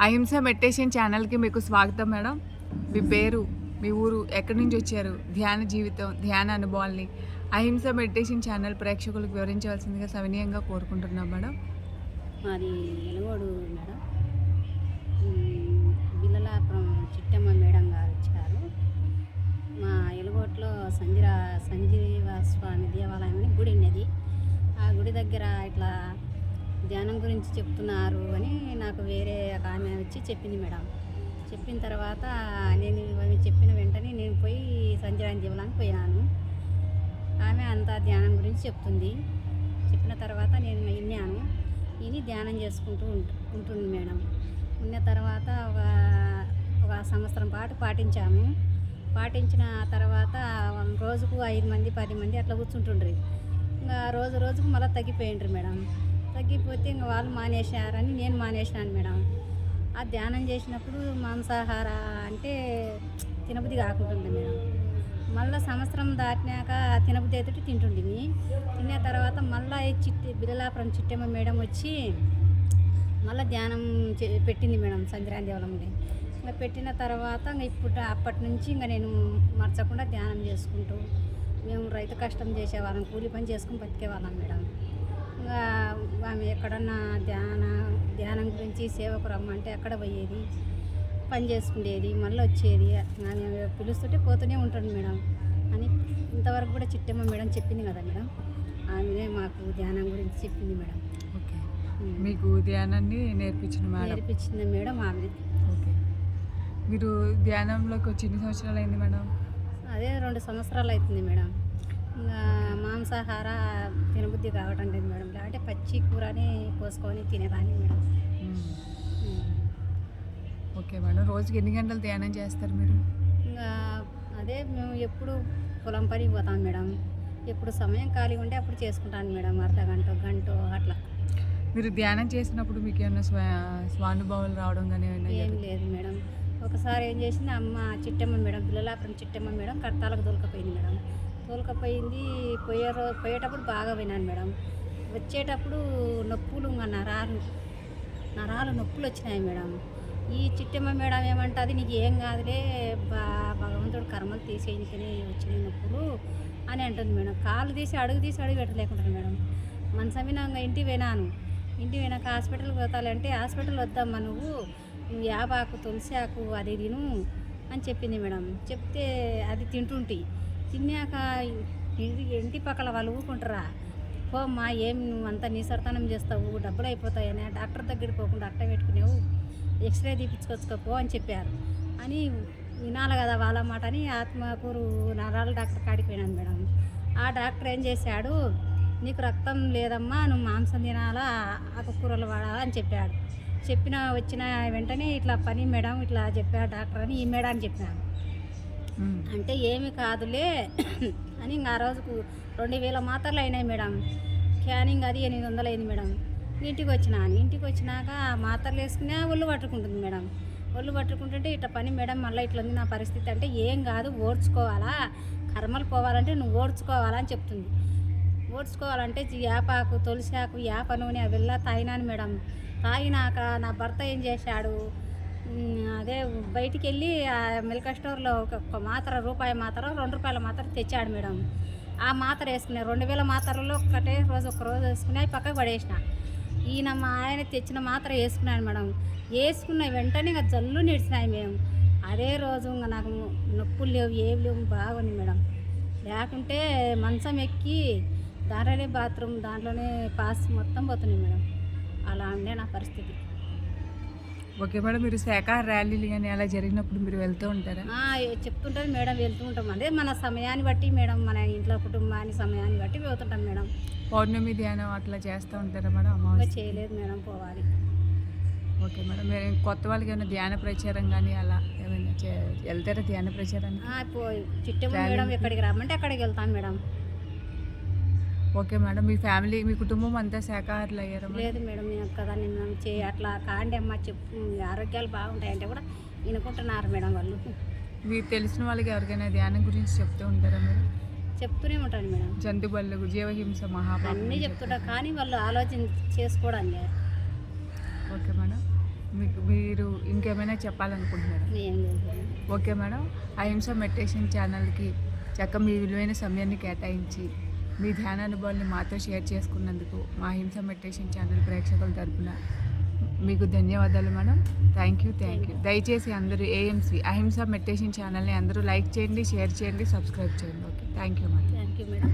అహింస మెడిటేషన్ ఛానల్కి మీకు స్వాగతం మేడం. మీ పేరు మీ ఊరు ఎక్కడి నుంచి వచ్చారు? ధ్యాన జీవితం ధ్యాన అనుభవాల్ని అహింస మెడిటేషన్ ఛానల్ ప్రేక్షకులకు వివరించవలసిందిగా సవినీయంగా కోరుకుంటున్నాం మేడం. మాది మేడం. ధ్యానం గురించి చెప్తున్నారు అని నాకు వేరే ఒక ఆమె వచ్చి చెప్పింది మేడం. చెప్పిన తర్వాత నేను ఆమె చెప్పిన వెంటనే నేను పోయి సంజీరాని దేవాలయానికి పోయాను ఆమె అంతా ధ్యానం గురించి చెప్తుంది. చెప్పిన తర్వాత నేను విన్నాను. విని ధ్యానం చేసుకుంటూ ఉంటు ఉంటుంది మేడం. ఉన్న తర్వాత ఒక ఒక సంవత్సరం పాటు పాటించాము. పాటించిన తర్వాత రోజుకు ఐదు మంది పది మంది అట్లా కూర్చుంటుండ్రి. ఇంకా రోజు రోజుకు మళ్ళీ తగ్గిపోయిండ్రు మేడం. తగ్గిపోతే ఇంకా వాళ్ళు మానేశారని నేను మానేసినాను మేడం. ఆ ధ్యానం చేసినప్పుడు మాంసాహార అంటే తినబుద్ధి కాకుంటుంది మేడం. మళ్ళీ సంవత్సరం దాటినాక తినబుద్ధి అయితే తింటుండిమి తిన్న తర్వాత మళ్ళీ చిట్టి బిల్లలాపురం చిట్టమ్మ మేడం వచ్చి మళ్ళీ ధ్యానం పెట్టింది మేడం సంక్రాంతి ఇంకా పెట్టిన తర్వాత ఇంకా ఇప్పుడు అప్పటి నుంచి ఇంకా నేను మర్చకుండా ధ్యానం చేసుకుంటూ మేము రైతు కష్టం చేసేవాళ్ళం కూలి పని చేసుకుని బతికేవాళ్ళం మేడం. ఆమె ఎక్కడన్నా ధ్యాన ధ్యానం గురించి సేవకు రమ్మంటే అక్కడ పోయేది పని చేసుకునేది మళ్ళీ వచ్చేది. ఆమె పిలుస్తుంటే పోతూనే ఉంటుంది మేడం. అని ఇంతవరకు కూడా చిట్టమ్మ మేడం చెప్పింది కదా మేడం. ఆమెనే మాకు ధ్యానం గురించి చెప్పింది మేడం. ఓకే. మీకు ధ్యానాన్ని నేర్పించిన మేడం? నేర్పించింది మేడం ఆమె. ఓకే. మీరు ధ్యానంలోకి వచ్చి ఎన్ని సంవత్సరాలు అయింది మేడం? అదే రెండు సంవత్సరాలు అవుతుంది మేడం. మాంసాహార తినబుద్ధి కావటం లేదు మేడం. లేదంటే పచ్చి కూరని కోసుకొని తినేదాన్ని మేడం. Okay madam. రోజుకి ఎన్ని గంటలు ధ్యానం చేస్తారు మీరు? ఇంకా అదే మేము ఎప్పుడు పొలం పనికి పోతాం మేడం. ఎప్పుడు సమయం ఖాళీ ఉంటే అప్పుడు చేసుకుంటాను మేడం. అర్ధ గంట గంట అట్లా. మీరు ధ్యానం చేసినప్పుడు మీకు ఏమైనా స్వ స్వానుభవాలు రావడం కానీ ఏం లేదు మేడం. ఒకసారి ఏం చేసింది అమ్మ చిట్టమ్మ మేడం పిల్లలాపురం చిట్టమ్మ మేడం కడతాలకు దొలకపోయింది మేడం. తోలుకపోయింది. పోయే పోయేటప్పుడు బాగా పోయినాను మేడం. వచ్చేటప్పుడు నొప్పులు ఇంకా నరాలు నరాలు నొప్పులు వచ్చినాయి మేడం. ఈ చిట్టమ్మ మేడం ఏమంటుంది నీకు ఏం కాదులే బా భగవంతుడు కర్మలు తీసేయనికని వచ్చినాయి నొప్పులు అని అంటుంది మేడం. కాలు తీసి అడుగు తీసి అడుగు పెట్టలేకుంటాను మేడం. మనసం మీద ఇంటి ఇంటికి ఇంటి ఇంటికి హాస్పిటల్కి పోతాలంటే హాస్పిటల్ వద్దమ్మా నువ్వు నువ్వు యాబాకు తులసి ఆకు అది తిను అని చెప్పింది మేడం. చెప్తే అది తింటుంటి. తిన్నాక ఇంటి ఇంటి పక్కల వాళ్ళు ఊరుకుంటారా? పోమ్మా ఏం నువ్వు అంత నిసర్తనం చేస్తావు? డబ్బులు అయిపోతాయని డాక్టర్ దగ్గరికి పోకుండా అట్ట పెట్టుకునేవు. ఎక్స్రే తీపించుకొచ్చుకోపో అని చెప్పారు. అని వినాలి కదా వాళ్ళ మాట అని ఆత్మకూరు నరాల డాక్టర్ కాడికి పోయినాను మేడం. ఆ డాక్టర్ ఏం చేశాడు? నీకు రక్తం లేదమ్మా నువ్వు మాంసం తినాలా ఆకుకూరలు వాడాలా అని చెప్పాడు. చెప్పిన వచ్చిన వెంటనే ఇట్లా పని మేడం ఇట్లా చెప్పాడు డాక్టర్ అని ఈ మేడం అని చెప్పినాను. అంటే ఏమి కాదులే అని ఇంకా ఆ రోజుకు రెండు వేల మాత్రలు అయినాయి మేడం. క్యానింగ్ అది ఎనిమిది వందలు అయింది మేడం. ఇంటికి వచ్చినాను ఇంటికి వచ్చినాక మాత్రలు వేసుకునే ఒళ్ళు పట్టుకుంటుంది మేడం. ఒళ్ళు పట్టుకుంటుంటే ఇట్ట పని మేడం మళ్ళీ ఇట్లా ఉంది నా పరిస్థితి అంటే ఏం కాదు ఓడ్చుకోవాలా? కర్మలు పోవాలంటే నువ్వు ఓడ్చుకోవాలా అని చెప్తుంది. ఓడ్చుకోవాలంటే ఈ యాపాకు తులసాకు యాప నూనె అవిల్లా తాగినాను మేడం. తాగినాక నా భర్త ఏం చేశాడు? అదే బయటికి వెళ్ళి ఆ మిల్క్ స్టోర్లో ఒక మాత్ర రూపాయి మాత్ర రెండు రూపాయల మాత్ర తెచ్చాడు మేడం. ఆ మాత్ర వేసుకునే రెండు వేల మాత్రలో ఒక్కటే రోజు ఒక రోజు వేసుకుని అవి పక్కకు పడేసిన. ఈయన మా ఆయన తెచ్చిన మాత్ర వేసుకున్నాను మేడం. వేసుకున్న వెంటనే ఇంకా జల్లు నిడిచినాయి మేము అదే రోజు ఇంకా నాకు నొప్పులు లేవు ఏవి లేవు బాగుంది మేడం. లేకుంటే మంచం ఎక్కి దాంట్లోనే బాత్రూమ్ దాంట్లోనే పాస్ మొత్తం పోతున్నాయి మేడం. అలా ఉండే నా పరిస్థితి. ఓకే మేడం మీరు శాఖాహార ర్యాలీలు కానీ అలా జరిగినప్పుడు మీరు వెళ్తూ ఉంటారా? చెప్తుంటారు మేడం వెళ్తూ ఉంటాం. అదే మన సమయాన్ని బట్టి మేడం మన ఇంట్లో కుటుంబాన్ని సమయాన్ని బట్టి వెళ్తుంటాం మేడం. పౌర్ణమి ధ్యానం అట్లా చేస్తూ ఉంటారా మేడం అమావాస్య? చేయలేదు మేడం పోవాలి. ఓకే మేడం మీరు కొత్త వాళ్ళకి ఏమైనా ధ్యాన ప్రచారం కానీ అలా ఏమైనా వెళ్తారా ధ్యాన ప్రచారానికి? Chittamma Traveling madam? ఎక్కడికి రమ్మంటే అక్కడికి వెళ్తాం మేడం. Okay madam. మీ ఫ్యామిలీ మీ కుటుంబం అంతా శాఖాహారులు అయ్యారా? లేదు మేడం నేను కదా నిన్ను చే అట్లా కాండి అమ్మ చెప్పు ఆరోగ్యాలు బాగుంటాయంటే కూడా వినుకుంటున్నారు మేడం వాళ్ళు. మీకు తెలిసిన వాళ్ళకి ఎవరికైనా ధ్యానం గురించి చెప్తూ ఉంటారా మీరు చెప్తూనే ఉంటాను మేడం. జంతు బళ్ళు జీవహింస మహాపాపం అన్నీ అని చెప్తుంటా కానీ వాళ్ళు ఆలోచన చేసుకోవడం లేదు ఓకే మేడం. మీకు మీరు ఇంకేమైనా చెప్పాలనుకుంటున్నారా? ఏం లేదు. Okay madam. అహింస మెడిటేషన్ ఛానల్కి చక్క మీ విలువైన సమయాన్ని కేటాయించి మీ ధ్యాన అనుభవాన్ని మాతో షేర్ చేసుకున్నందుకు మా అహింస మెడిటేషన్ ఛానల్ ప్రేక్షకుల తరపున మీకు ధన్యవాదాలు madam. Thank you thank you దయచేసి అందరూ ఏఎంసీ అహింస మెడిటేషన్ ఛానల్ని అందరూ లైక్ చేయండి షేర్ చేయండి సబ్స్క్రైబ్ చేయండి. Okay thank you madam thank you madam